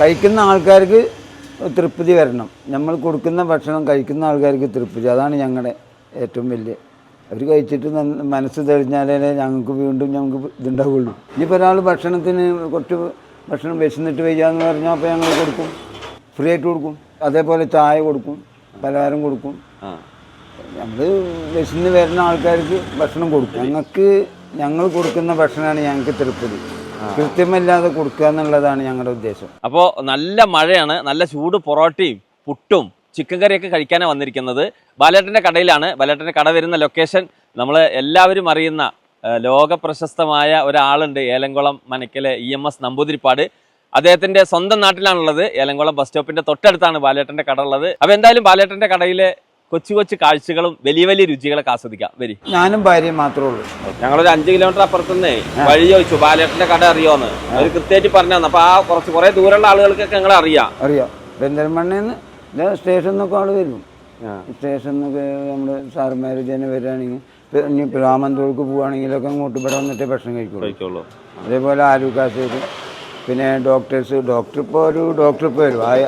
കഴിക്കുന്ന ആൾക്കാർക്ക് തൃപ്തി വരണം. നമ്മൾ കൊടുക്കുന്ന ഭക്ഷണം കഴിക്കുന്ന ആൾക്കാർക്ക് തൃപ്തി. അതാണ് ഞങ്ങളുടെ ഏറ്റവും വലിയ. അവർ കഴിച്ചിട്ട് മനസ്സ് തെളിഞ്ഞാലേ ഞങ്ങൾക്ക് വീണ്ടും ഞങ്ങൾക്ക് ഇതുണ്ടാവുള്ളൂ. ഇനിയിപ്പോൾ ഒരാൾ ഭക്ഷണത്തിന് കുറച്ച് ഭക്ഷണം വിശന്നിട്ട് വയ്യാന്ന് പറഞ്ഞാൽ അപ്പോൾ ഞങ്ങൾ കൊടുക്കും. ഫ്രീ ആയിട്ട് കൊടുക്കും. അതേപോലെ ചായ കൊടുക്കും. പലഹാരം കൊടുക്കും. നമ്മൾ വിശന്ന് വരുന്ന ആൾക്കാർക്ക് ഭക്ഷണം കൊടുക്കും. ഞങ്ങൾക്ക് ഞങ്ങൾ കൊടുക്കുന്ന ഭക്ഷണമാണ് ഞങ്ങൾക്ക് തൃപ്തി. കൃത്യമല്ലാതെ കൊടുക്കുക എന്നുള്ളതാണ് ഞങ്ങളുടെ ഉദ്ദേശം. അപ്പോൾ നല്ല മഴയാണ് നല്ല ചൂട് പൊറോട്ടയും പുട്ടും ചിക്കൻ കറിയൊക്കെ കഴിക്കാനാണ് വന്നിരിക്കുന്നത്. ബാലേട്ടന്റെ കടയിലാണ്. ബാലേട്ടന്റെ കട വരുന്ന ലൊക്കേഷൻ നമ്മൾ എല്ലാവരും അറിയുന്ന ലോക പ്രശസ്തമായ ഒരാളുണ്ട് ഏലംകുളം മനക്കലെ ഇ എം എസ് നമ്പൂതിരിപ്പാട്. അദ്ദേഹത്തിന്റെ സ്വന്തം നാട്ടിലാണുള്ളത്. ഏലംകുളം ബസ് സ്റ്റോപ്പിന്റെ തൊട്ടടുത്താണ് ബാലേട്ടന്റെ കട ഉള്ളത്. അപ്പോൾ എന്തായാലും ബാലേട്ടന്റെ കടയിലെ കൊച്ചു കൊച്ചു കാഴ്ചകളും വലിയ വലിയ രുചികളൊക്കെ ആസ്വദിക്കാം. വരി. ഞാനും ഭാര്യയും മാത്രമേ ഉള്ളൂ. ഞങ്ങളൊരു അഞ്ച് കിലോമീറ്റർ അപ്പുറത്തുനിന്ന് വഴി ചോദിച്ചു ബാലേട്ടന്റെ കട അറിയോന്ന്. അവർ കൃത്യമായിട്ട് പറഞ്ഞു തന്നു അപ്പൊ ആ കുറച്ച് കുറെ ദൂരമുള്ള ആളുകൾക്കൊക്കെ ഞങ്ങൾ അറിയാം. അറിയാം. പെരിന്തൽമണ്ണയിൽ നിന്ന് സ്റ്റേഷനിൽ നിന്നൊക്കെ ആൾ വരും. സ്റ്റേഷനിൽ നമ്മുടെ സാറുമാർ ജനം വരികയാണെങ്കിൽ ഇനി രാമന്തോൾക്ക് പോവുകയാണെങ്കിലൊക്കെ അങ്ങോട്ട് ഇവിടെ വന്നിട്ട് ഭക്ഷണം കഴിക്കുള്ളൂ. അതേപോലെ ആലുക്കാസേര് പിന്നെ ഡോക്ടേഴ്സ് ഡോക്ടർ ഇപ്പോൾ ഒരു ഡോക്ടർ ഇപ്പോൾ വരും. ആയ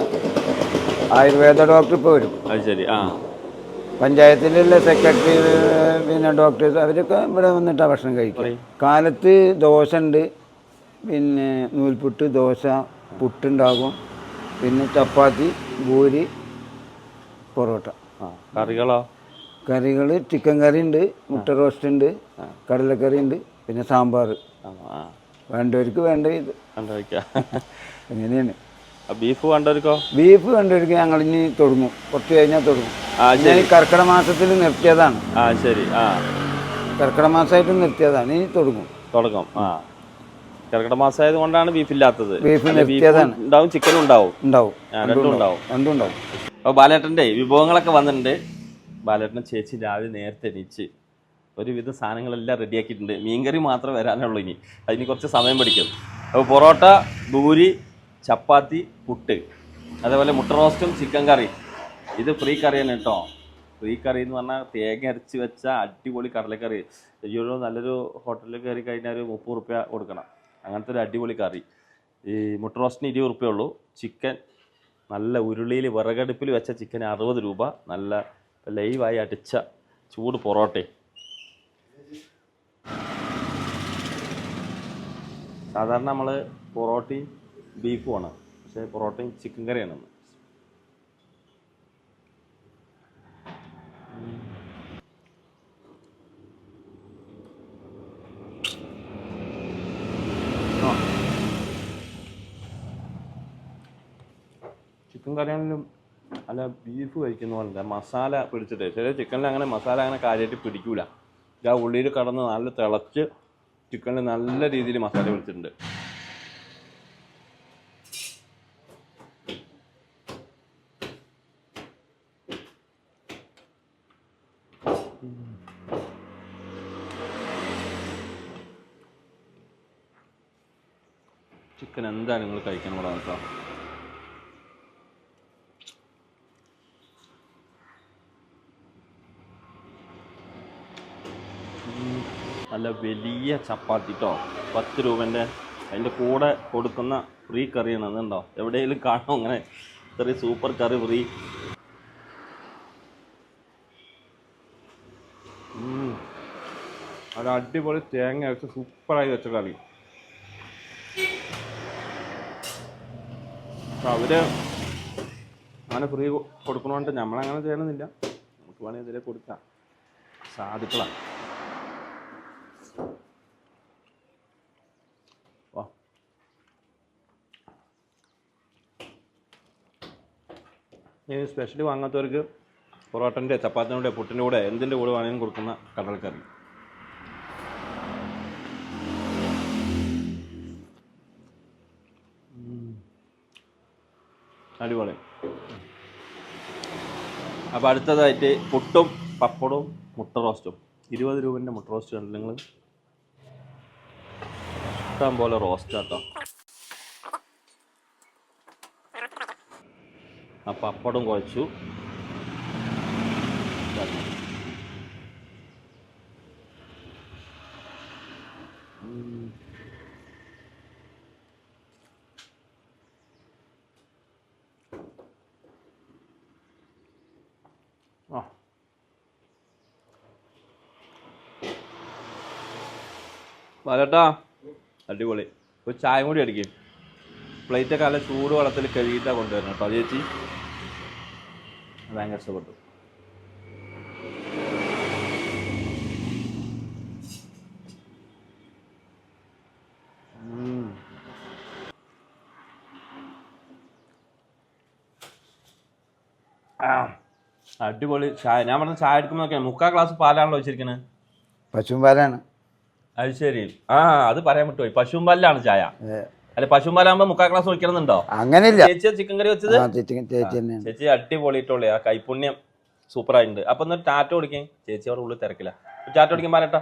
ആയുർവേദ ഡോക്ടർ ഇപ്പോൾ വരും. അത് ശരി. ആ. പഞ്ചായത്തിലുള്ള സെക്രട്ടറി പിന്നെ ഡോക്ടേഴ്സ് അവരൊക്കെ ഇവിടെ വന്നിട്ടാണ് ഭക്ഷണം കഴിക്കുക. കാലത്ത് ദോശ ഉണ്ട് പിന്നെ നൂൽപുട്ട് ദോശ പുട്ടുണ്ടാകും പിന്നെ ചപ്പാത്തി പൂരി പൊറോട്ട. ആ കറികളോ? കറികൾ ചിക്കൻ കറി ഉണ്ട് മുട്ട റോസ്റ്റ് ഉണ്ട് കടലക്കറി ഉണ്ട് പിന്നെ സാമ്പാർ വേണ്ടവർക്ക് വേണ്ട ഇത്. അങ്ങനെയാണ്. ബീഫ് കണ്ടവർക്കോ ബീഫ് വേണ്ടവർക്ക് ഞങ്ങൾ ഇനി തുടങ്ങും. കുറച്ച് കഴിഞ്ഞാൽ തുടങ്ങും. ഞാൻ കർക്കിടക മാസത്തിൽ നിർത്തിയതാണ്. ആ ശരി. ആ. കർക്കിടക മാസമായിട്ട് നിർത്തിയതാണ്. ഇനി തുടങ്ങും. തുടക്കം ആ. കർക്കിടക മാസമായത് കൊണ്ടാണ് ബീഫ് ഇല്ലാത്തത്. ബീഫ് നിർത്തിയതാണ്. ഉണ്ടാവും ചിക്കൻ ഉണ്ടാവും. ഉണ്ടാവും. രണ്ടും ഉണ്ടാവും. രണ്ടും ഉണ്ടാവും. അപ്പോൾ ബാലേട്ടന്റെ വിഭവങ്ങളൊക്കെ വന്നിട്ടുണ്ട്. ബാലേട്ടൻ ചേച്ചി രാവിലെ നേരത്തെ എണീച്ച് ഒരുവിധ സാധനങ്ങളെല്ലാം റെഡിയാക്കിയിട്ടുണ്ട്. മീൻകറി മാത്രമേ വരാനുള്ളൂ ഇനി. അതിന് കുറച്ച് സമയം പിടിക്കും. അപ്പോൾ പൊറോട്ട പൂരി ചപ്പാത്തി പുട്ട്. അതേപോലെ മുട്ട റോസ്റ്റും ചിക്കൻ കറി. ഇത് ഫ്രീ കറി തന്നെ കേട്ടോ ഫ്രീ കറി എന്ന് പറഞ്ഞാൽ തേങ്ങ അരച്ച് വെച്ച അടിപൊളി കടലക്കറി. അയ്യോ നല്ലൊരു ഹോട്ടലിൽ കയറി കഴിഞ്ഞാൽ ഒരു മുപ്പത് റുപ്യ കൊടുക്കണം. അങ്ങനത്തെ ഒരു അടിപൊളി കറി. ഈ മുട്ട റോസ്റ്റിന് ഇരുപത് റുപ്യ ഉള്ളൂ. ചിക്കൻ നല്ല ഉരുളിയിൽ വിറകടുപ്പിൽ വെച്ച ചിക്കൻ അറുപത് രൂപ. നല്ല ലൈവായി അടിച്ച ചൂട് പൊറോട്ടയും സാധാരണ നമ്മൾ പൊറോട്ടയും ബീഫുമാണ്. പക്ഷേ പൊറോട്ടയും ചിക്കൻ കറിയാണ്. ചിക്കൻ കറിയാണെങ്കിലും അല്ല ബീഫ് കഴിക്കുന്ന പോലെ മസാല പിടിച്ചിട്ട്. ചില ചിക്കനിൽ അങ്ങനെ മസാല അങ്ങനെ കാര്യമായിട്ട് പിടിക്കൂല. ഇത് ആ ഉള്ളിയിൽ കടന്ന് നല്ല തിളച്ച് ചിക്കനിൽ നല്ല രീതിയിൽ മസാല പിടിച്ചിട്ടുണ്ട്. ചിക്കൻ എന്തായാലും നിങ്ങൾ കഴിക്കണം ഇവിടെ കേട്ടോ നല്ല വലിയ ചപ്പാത്തി കേട്ടോ പത്ത് രൂപന്റെ അതിന്റെ കൂടെ കൊടുക്കുന്ന ഫ്രീ കറിയാണ് അതുണ്ടോ എവിടെയെങ്കിലും കാണോ അങ്ങനെ? ഇത്രയും സൂപ്പർ കറി ഫ്രീ ഒരു അടിപൊളി തേങ്ങ അരച്ച് സൂപ്പറായി വെച്ച അപ്പോൾ അവർ അങ്ങനെ ഫ്രീ കൊടുക്കണോണ്ട് നമ്മളങ്ങനെ ചെയ്യണമെന്നില്ല നമുക്ക് വേണമെങ്കിൽ ഇതിലെ കൊടുക്കാം. സാധുക്കളാണ് ഇനി സ്പെഷ്യലി വാങ്ങാത്തവർക്ക് പൊറോട്ടന്റെ ചപ്പാത്തിന്റെ പുട്ടിന്റെ കൂടെ എന്തിന്റെ കൂടെ വേണമെങ്കിലും കൊടുക്കുന്ന കടൽക്കറി. അടിപൊളി. അപ്പോൾ അടുത്തതായിട്ട് പുട്ടും പപ്പടവും മുട്ട റോസ്റ്റും ഇരുപത് രൂപന്റെ മുട്ട റോസ്റ്റ് കണ്ടു നിങ്ങൾ ഇഷ്ടം പോലെ റോസ്റ്റ് കേട്ടോ ആ പപ്പടം കുഴച്ചു. വരട്ടാ അടിപൊളി. ഒരു ചായ കൂടി അടിക്കും. പ്ലേറ്റൊക്കെ നല്ല ചൂട് വെള്ളത്തിൽ കഴുകിയിട്ടാണ് കൊണ്ടുവരണം കേട്ടോ ചേച്ചി. ഭയങ്കര ഇഷ്ടപ്പെട്ടു. അടിപൊളി ചായ. ഞാൻ പറഞ്ഞ ചായ എടുക്കുമ്പോഴൊക്കെ മുക്കാൽ ഗ്ലാസ് പാലാണല്ലോ വെച്ചിരിക്കുന്നത് പശുവും പാലാണ്. അത് ശരി. ആ അത് പറയാൻ പറ്റുമോ പശുവും പാലിലാണ് ചായ. അല്ല പശുവും പാലാകുമ്പോ മുക്കാൽ ക്ലാസ് ഒഴിക്കണമെന്നുണ്ടോ? അങ്ങനെയില്ല. ചേച്ചി ചിക്കൻ കറി വെച്ചത്? ചേച്ചി അടിപൊളിയിട്ടുള്ളേ ആ കൈപുണ്യം സൂപ്പർ ആയിട്ടുണ്ട് അപ്പൊ ഒന്ന് ടാറ്റ ഓടിക്കേ ചേച്ചി അവിടെ ഉള്ളിൽ തിരക്കില്ല. ടാറ്റ ഓടിക്കാൻ പാലട്ടാ